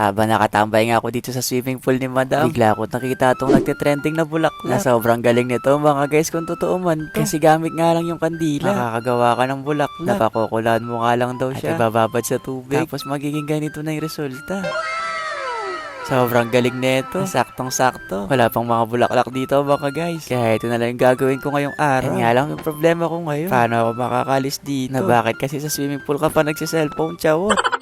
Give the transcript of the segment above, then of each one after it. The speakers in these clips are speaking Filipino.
Habang nakatambay nga ako dito sa swimming pool ni Madam, bigla ako nakita itong nagtitrending na bulaklak. Na sobrang galing nito mga guys kung totoo man. Kasi gamit nga lang yung kandila. Nakakagawa ka ng bulaklak. Napakukulaan mo nga lang daw siya. At ibababad sa tubig. Tapos magiging ganito na yung resulta. Sobrang galing nito. Saktong-sakto. Wala pang mga bulaklak dito mga guys. Kaya ito na lang yung gagawin ko ngayong araw. Yan nga lang yung problema ko ngayon. Paano ako makakalis dito? Na bakit kasi sa swimming pool ka pa nagsiselfone, chawot?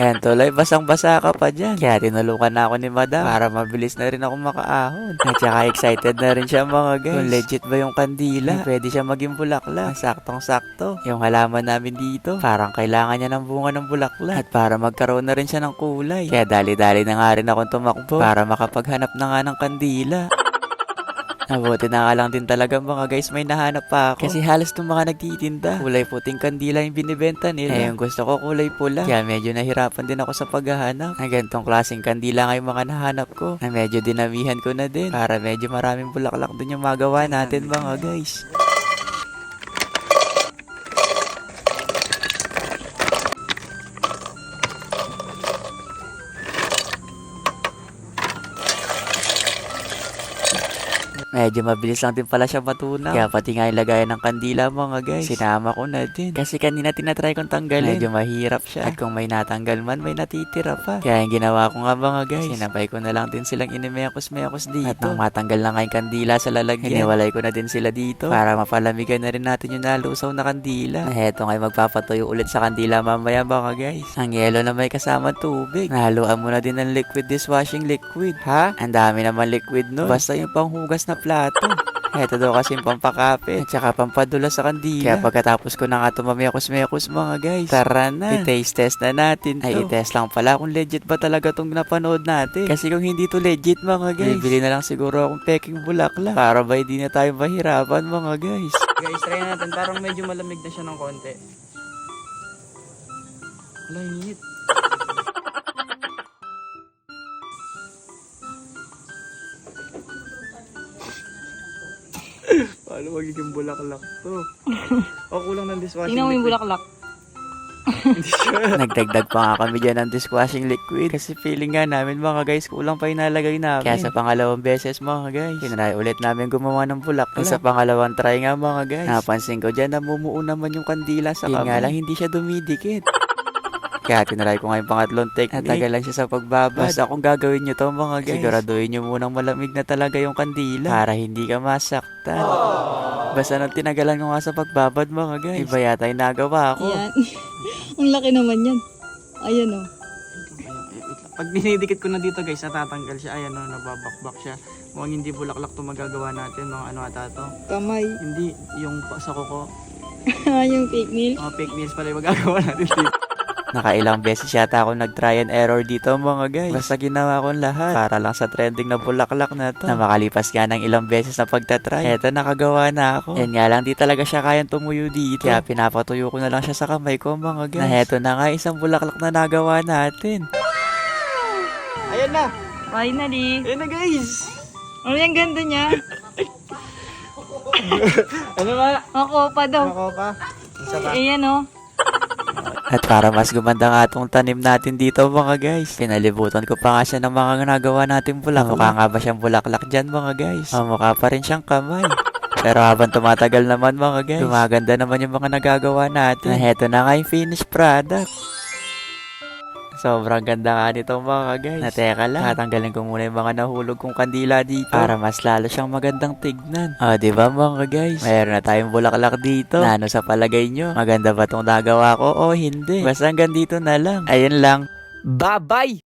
Ayan tuloy, basang-basa ka pa dyan. Kaya tinulungan na ako ni madam para mabilis na rin ako makaahon. At saka excited na rin siya mga guys. Kung legit ba yung kandila, pwede siya maging bulaklak. Saktong-sakto. Yung halaman namin dito, parang kailangan niya ng bunga ng bulaklak. At para magkaroon na rin siya ng kulay. Kaya dali-dali na nga rin akong tumakbo para makapaghanap na nga ng kandila. Mabuti na nga lang din talaga mga guys may nahanap pa ako. Kasi halos itong mga nagtitinda. Kulay puting kandila yung binibenta nila. Eh, yung gusto ko kulay pula. Kaya medyo nahirapan din ako sa paghahanap. Ang ganitong klaseng kandila nga yung mga nahanap ko. Na medyo dinamihan ko na din. Para medyo maraming bulaklak din yung magawa natin mga guys. Medyo mabilis lang din pala siya matunaw. Kaya pati nga yung lagayan ng kandila mga guys. Sinama ko na din. Kasi kanina tinatry kong tanggalin. Medyo mahirap siya. At kung may natanggal man, may natitira pa. Kaya yung ginawa ko nga mga guys. Sinabay ko na lang din silang inimekos-mekos dito. At nang matanggal na nga yung kandila sa lalagyan, hiniwalay ko na din sila dito. Para mapalamigan na rin natin yung nalusaw na kandila. Na heto nga magpapatuyo ulit sa kandila mamaya mga guys. Ang yelo na may kasama tubig. Nahaluan mo na din ng liquid dishwashing liquid. Ha? Ang dami naman liquid nun. Basta yung panghugas na plato. Ito daw kasi yung pampakapit. At saka pampadula sa kandila. Kaya pagkatapos ko na nga tumamekos-mekos mga guys. Tara na. I-taste test na natin to. Ay, i-test lang pala kung legit ba talaga tong napanood natin. Kasi kung hindi to legit mga guys. Bibili na lang siguro akong peking bulaklak. Para ba hindi na tayo mahirapan mga guys. Guys, try natin. Parang medyo malamig na siya ng konti. Wala, init. Paano magiging bulaklak to? O, kulang ng dishwashing Tingnan mo yung liquid. bulaklak. Hindi. Nagdagdag pa nga kami dyan ng dishwashing liquid. Kasi feeling nga namin mga guys, kulang pa yung nalagay namin. Kaya sa pangalawang beses mga guys, tinry ulit namin gumawa ng bulaklak. Sa pangalawang try nga mga guys, napansin ko dyan namumuo naman yung kandila sa kamay. nga lang hindi siya dumidikit. Kaya tinry ko nga yung pangatlong technique. Natagal lang siya sa pagbabad. Basta kung gagawin nyo to mga guys, siguraduhin nyo munang malamig na talaga yung kandila. Para hindi ka masaktan. Basta nang tinagalan ko nga sa pagbabad mga guys. Iba yata yung nagawa ko. Yan. Ang laki naman yan. Ayan oh. Pag dinidikit ko na dito guys, natatanggal siya. Ayan o, nababakbak siya. Mukhang hindi bulaklak to magagawa natin. Mga ano ata to. Kamay. Hindi, yung sa kuko. yung fake nail. Mga fake nails pala yung magagawa natin dito. Nakailang beses yata ako nag-try and error dito mga guys. Basta ginawa ko lahat. Para lang sa trending na bulaklak na to. Na makalipas nga ng ilang beses na pagtatry. Eto nakagawa na ako. Yan nga lang di talaga siya kayang tumuyo dito. Kaya pinapatuyo ko na lang siya sa kamay ko mga guys. Na heto na nga isang bulaklak na nagawa natin. Ayan na! Finally. Ayan na guys! Ano yung ganda niya? Ano ba? Ako pa daw. Ako pa. Isa pa. Ayan oh. At para mas gumanda nga itong tanim natin dito mga guys. Pinalibutan ko pa nga siya ng mga nagawa natin bulaklak. Mukha nga ba siyang bulaklak dyan mga guys? O mukha pa rin siyang kamay. Pero habang tumatagal naman mga guys, gumaganda naman yung mga nagagawa natin. Na heto na nga yung finished product. Sobrang ganda nga nito mga guys. Na teka lang, tatanggalin ko muna yung mga nahulog kong kandila dito. Para mas lalo siyang magandang tignan. O, di ba mga guys? Mayroon na tayong bulaklak dito. Na ano sa palagay nyo? Maganda ba tong nagawa ko o hindi? Basta hanggang dito na lang. Ayun lang. Bye-bye!